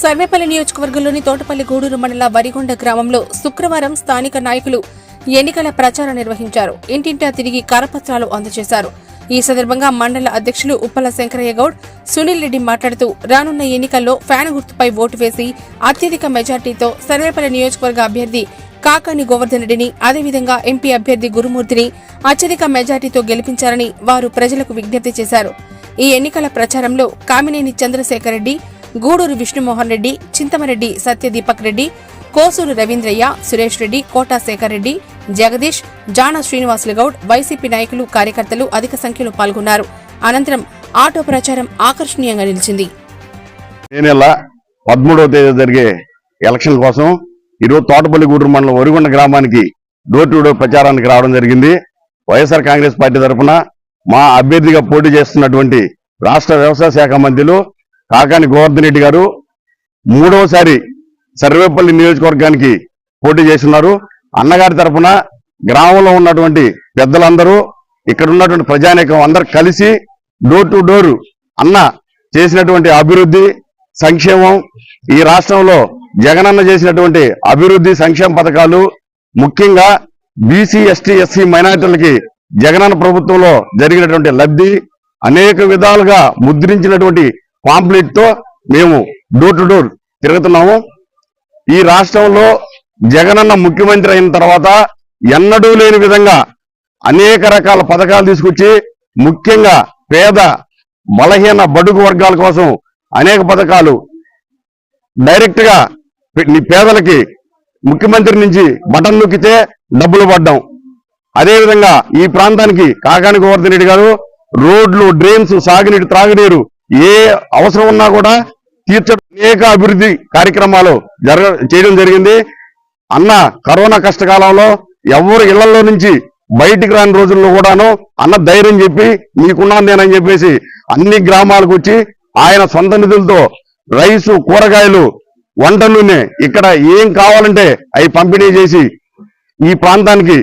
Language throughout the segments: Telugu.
సర్వేపల్లి నియోజకవర్గంలోని తోటపల్లి గూడూరు మండల వరిగొండ గ్రామంలో శుక్రవారం స్థానిక నాయకులు ఎన్నికల ప్రచారం నిర్వహించారు. ఇంటింటా తిరిగి కరపత్రాలు అందజేశారు. ఈ సందర్భంగా మండల అధ్యక్షులు ఉప్పల శంకరయ్య గౌడ్ సునీల్ రెడ్డి మాట్లాడుతూ రానున్న ఎన్నికల్లో ఫ్యాన్ గుర్తుపై ఓటు వేసి అత్యధిక మెజార్టీతో సర్వేపల్లి నియోజకవర్గ అభ్యర్థి కాకాని గోవర్ధన్ రెడ్డిని అదేవిధంగా ఎంపీ అభ్యర్థి గురుమూర్తిని అత్యధిక మెజార్టీతో గెలిపించారని వారు ప్రజలకు విజ్ఞప్తి చేశారు. ఈ ఎన్నికల ప్రచారంలో కామినేని చంద్రశేఖర్ రెడ్డి గూడూరు విష్ణుమోహన్ రెడ్డి చింతమరెడ్డి సత్యదీపక్ రెడ్డి కోసూరు రవీంద్రయ్య సురేష్ రెడ్డి కోటా శేఖర్ రెడ్డి జగదీష్ జానా శ్రీనివాసులు గౌడ్ వైసీపీ నాయకులు కార్యకర్తలు అధిక సంఖ్యలో పాల్గొన్నారు. అనంతరం ఆటో ప్రచారం ఆకర్షణీయంగా నిలిచింది. పదమూడవ తేదీ జరిగే ఎలక్షన్ కోసం ఈరోజు తోటపల్లి గూడూరు మండలం ఒరిగొండ గ్రామానికి డోర్ టు డోర్ ప్రచారానికి రావడం జరిగింది. వైఎస్ఆర్ కాంగ్రెస్ పార్టీ తరఫున మా అభ్యర్థిగా పోటీ చేస్తున్నటువంటి రాష్ట్ర వ్యవసాయ శాఖ మంత్రులు కాకాని గోవర్ధన్ రెడ్డి గారు మూడవసారి సర్వేపల్లి నియోజకవర్గానికి పోటీ చేస్తున్నారు. అన్నగారి తరఫున గ్రామంలో ఉన్నటువంటి పెద్దలందరూ ఇక్కడ ఉన్నటువంటి ప్రజానీకం అందరు కలిసి డోర్ టు డోర్ అన్న చేసినటువంటి అభివృద్ధి సంక్షేమం ఈ రాష్ట్రంలో జగనన్న చేసినటువంటి అభివృద్ధి సంక్షేమ పథకాలు ముఖ్యంగా బీసీ ఎస్టీ ఎస్సీ మైనార్టీలకి జగనన్న ప్రభుత్వంలో జరిగినటువంటి లబ్ధి అనేక విధాలుగా ముద్రించినటువంటి పాంప్లెట్తో మేము డోర్ టు డోర్ తిరుగుతున్నాము. ఈ రాష్ట్రంలో జగనన్న ముఖ్యమంత్రి అయిన తర్వాత ఎన్నడూ లేని విధంగా అనేక రకాల పథకాలు తీసుకొచ్చి ముఖ్యంగా పేద బలహీన బడుగు వర్గాల కోసం అనేక పథకాలు డైరెక్ట్గా నీ పేదలకి ముఖ్యమంత్రి నుంచి బటన్ నొక్కితే డబ్బులు పడ్డం. అదేవిధంగా ఈ ప్రాంతానికి కాకాని గోవర్ధన్ రెడ్డి గారు రోడ్లు డ్రైన్స్ సాగునీరు త్రాగునీరు ఏ అవసరం ఉన్నా కూడా తీర్చడం అనేక అభివృద్ధి కార్యక్రమాలు జరగ చేయడం జరిగింది. అన్న కరోనా కష్టకాలంలో ఎవరు ఇళ్ళలో నుంచి బయటికి రాని రోజుల్లో కూడాను అన్న ధైర్యం చెప్పి మీకున్నాను నేనని చెప్పేసి అన్ని గ్రామాలకు వచ్చి ఆయన సొంత నిధులతో రైసు కూరగాయలు వంట ఇక్కడ ఏం కావాలంటే అవి పంపిణీ చేసి ఈ ప్రాంతానికి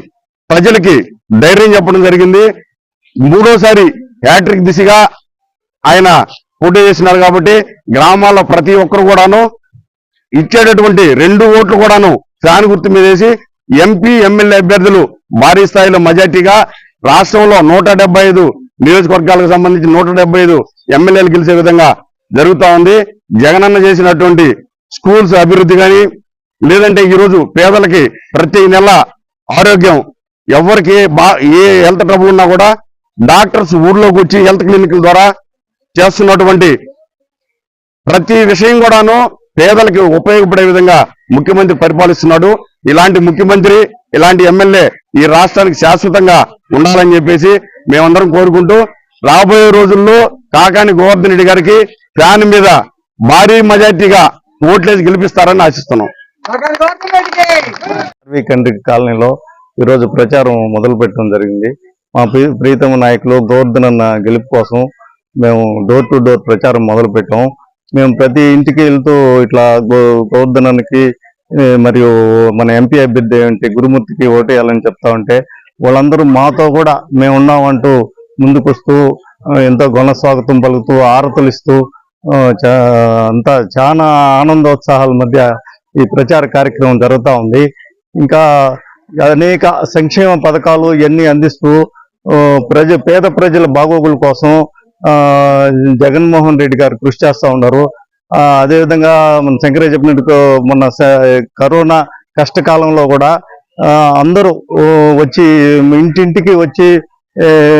ప్రజలకి ధైర్యం చెప్పడం జరిగింది. మూడోసారి హ్యాట్రిక్ దిశగా ఆయన పోటీ చేసినారు కాబట్టి గ్రామాల్లో ప్రతి ఒక్కరు కూడాను ఇచ్చేటటువంటి రెండు ఓట్లు కూడాను ఫ్యాన్ గుర్తు మీద వేసి ఎంపీ ఎమ్మెల్యే అభ్యర్థులు భారీ స్థాయిలో మెజార్టీగా రాష్ట్రంలో నూట ఐదు నియోజకవర్గాలకు సంబంధించి నూట ఐదు ఎమ్మెల్యేలు గెలిచే విధంగా జరుగుతూ ఉంది. జగనన్న చేసినటువంటి స్కూల్స్ అభివృద్ధి కానీ లేదంటే ఈరోజు పేదలకి ప్రతి నెల ఆరోగ్యం ఎవరికి ఏ బా ఏ హెల్త్ ట్రబుల్ ఉన్నా కూడా డాక్టర్స్ ఊర్లోకి వచ్చి హెల్త్ క్లినిక్ల ద్వారా చేస్తున్నటువంటి ప్రతి విషయం కూడాను పేదలకు ఉపయోగపడే విధంగా ముఖ్యమంత్రి పరిపాలిస్తున్నాడు. ఇలాంటి ముఖ్యమంత్రి ఇలాంటి ఎమ్మెల్యే ఈ రాష్ట్రానికి శాశ్వతంగా ఉండాలని చెప్పేసి మేమందరం కోరుకుంటూ రాబోయే రోజుల్లో కాకాని గోవర్ధన్ రెడ్డి గారికి ఫ్యాన్ మీద భారీ మెజార్టీగా ఓట్లేసి గెలిపిస్తారని ఆశిస్తున్నాం. కండ్రి కాలనీలో ఈరోజు ప్రచారం మొదలు పెట్టడం జరిగింది. మా ప్రీ- ప్రీతమ నాయకులు గోవర్ధన్ అన్న గెలుపు కోసం మేము డోర్ టు డోర్ ప్రచారం మొదలుపెట్టాం. మేము ప్రతి ఇంటికి వెళ్తూ ఇట్లా గో మరియు మన ఎంపీ అభ్యర్థి ఏంటి గురుమూర్తికి ఓటేయాలని చెప్తా ఉంటే వాళ్ళందరూ మాతో కూడా మేము ఉన్నామంటూ ముందుకొస్తూ ఎంతో ఘన స్వాగతం పలుకుతూ ఆరతులు ఇస్తూ చా- అంతా చాలా ఆనందోత్సాహాల మధ్య ఈ ప్రచార కార్యక్రమం జరుగుతూ ఉంది. ఇంకా అనేక సంక్షేమ పథకాలు ఇవన్నీ అందిస్తూ ప్రజ పేద ప్రజల బాగోగుల కోసం జగన్మోహన్ రెడ్డి గారు కృషి చేస్తూ ఉన్నారు. అదేవిధంగా మన శంకరయ్య చెప్పినట్టు మొన్న కరోనా కష్టకాలంలో కూడా అందరూ వచ్చి ఇంటింటికి వచ్చి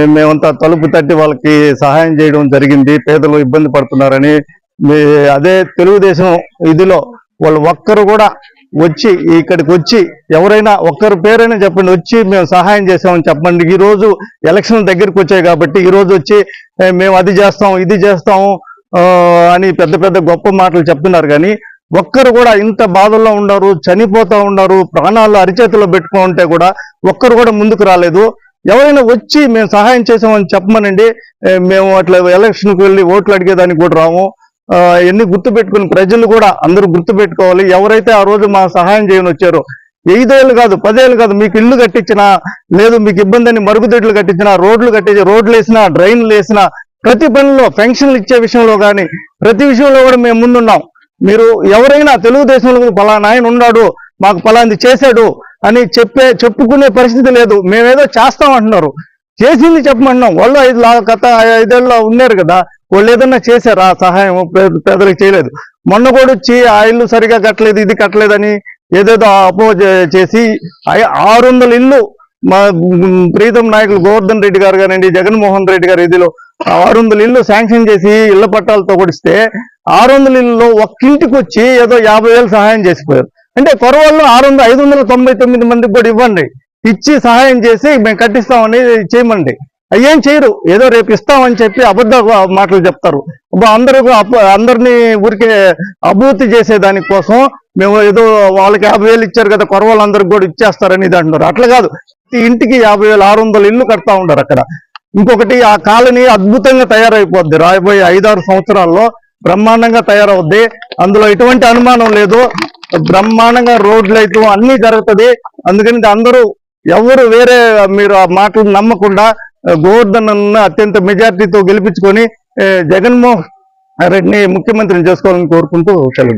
మేమంతా తలుపు తట్టి వాళ్ళకి సహాయం చేయడం జరిగింది. పేదలు ఇబ్బంది పడుతున్నారని మీ- అదే తెలుగుదేశం ఇదిలో వాళ్ళు ఒక్కరు కూడా వచ్చి ఇక్కడికి వచ్చి ఎవరైనా ఒక్కరి పేరైనా చెప్పండి వచ్చి మేము సహాయం చేసామని చెప్పండి. ఈ రోజు ఎలక్షన్ దగ్గరికి వచ్చాయి కాబట్టి ఈ రోజు వచ్చి మేము అది చేస్తాం ఇది చేస్తాం అని పెద్ద పెద్ద గొప్ప మాటలు చెప్తున్నారు. కానీ ఒక్కరు కూడా ఇంత బాధల్లో ఉన్నారు చనిపోతూ ఉన్నారు ప్రాణాలు అరిచేతిలో పెట్టుకుంటే కూడా ఒక్కరు కూడా ముందుకు రాలేదు. ఎవరైనా వచ్చి మేము సహాయం చేసామని చెప్పమనండి మేము అట్లా ఎలక్షన్కి వెళ్ళి ఓట్లు అడిగేదానికి కూడా రాము. ఎన్ని గుర్తుపెట్టుకుని ప్రజలు కూడా అందరూ గుర్తు పెట్టుకోవాలి ఎవరైతే ఆ రోజు మా సహాయం చేయని వచ్చారో ఐదేళ్ళు కాదు పదేళ్ళు కాదు మీకు ఇల్లు కట్టించినా లేదు మీకు ఇబ్బంది అని మరుగుదొడ్లు కట్టించినా రోడ్లు కట్టించి రోడ్లు వేసినా డ్రైన్లు వేసినా ప్రతి పనిలో పెన్షన్లు ఇచ్చే విషయంలో కానీ ప్రతి విషయంలో కూడా మేము ముందున్నాం. మీరు ఎవరైనా తెలుగుదేశంలో పలానా ఆయన ఉన్నాడు మాకు పలాంది చేశాడు అని చెప్పే చెప్పుకునే పరిస్థితి లేదు. మేమేదో చేస్తాం అంటున్నారు చేసింది చెప్పమంటున్నాం. వాళ్ళు ఐదు గత ఐదేళ్ళలో ఉన్నారు కదా వాళ్ళు ఏదన్నా ఆ సహాయం పేదలకు చేయలేదు. మొన్న కూడా వచ్చి ఆ ఇల్లు సరిగా కట్టలేదు ఇది కట్టలేదని ఏదేదో అపోజ్ చేసి ఆరు వందల ఇల్లు మా ప్రీతం నాయకులు గోవర్ధన్ రెడ్డి గారు కానివ్వండి జగన్మోహన్ రెడ్డి గారు ఇదిలో ఆరు వందల ఇల్లు శాంక్షన్ చేసి ఇళ్ళ పట్టాలతో కొడిస్తే ఆరు వందల ఇల్లులో ఒక్కింటికి వచ్చి ఏదో యాభై వేలు సహాయం చేసిపోయారు. అంటే కొరవాళ్ళు ఆరు వందల ఐదు వందల తొంభై తొమ్మిది మందికి కూడా ఇవ్వండి. ఇచ్చి సహాయం చేసి మేము కట్టిస్తామని చేయమండి. అయ్యేం చేయరు. ఏదో రేపు ఇస్తామని చెప్పి అబద్ధ మాటలు చెప్తారు. అందరూ అందరినీ ఊరికే అభివృద్ధి చేసే దానికోసం మేము ఏదో వాళ్ళకి యాభై వేలు ఇచ్చారు కదా కొరవాళ్ళందరికి కూడా ఇచ్చేస్తారని ఇది అంటున్నారు. అట్లా కాదు. ఇంటికి యాభై వేలు ఆరు వందలు ఇల్లు కడతా ఉంటారు అక్కడ. ఇంకొకటి ఆ కాలనీ అద్భుతంగా తయారైపోద్ది. రాబోయే ఐదారు సంవత్సరాల్లో బ్రహ్మాండంగా తయారవుద్ది. అందులో ఎటువంటి అనుమానం లేదు. బ్రహ్మాండంగా రోడ్లు అయితే అన్ని జరుగుతుంది. అందుకని అందరూ ఎవరు వేరే మీరు ఆ మాటలు నమ్మకుండా గోవర్ధన్ అత్యంత మెజార్టీతో గెలిపించుకొని జగన్మోహన్ రెడ్డిని ముఖ్యమంత్రిని చేసుకోవాలని కోరుకుంటూ సెలవు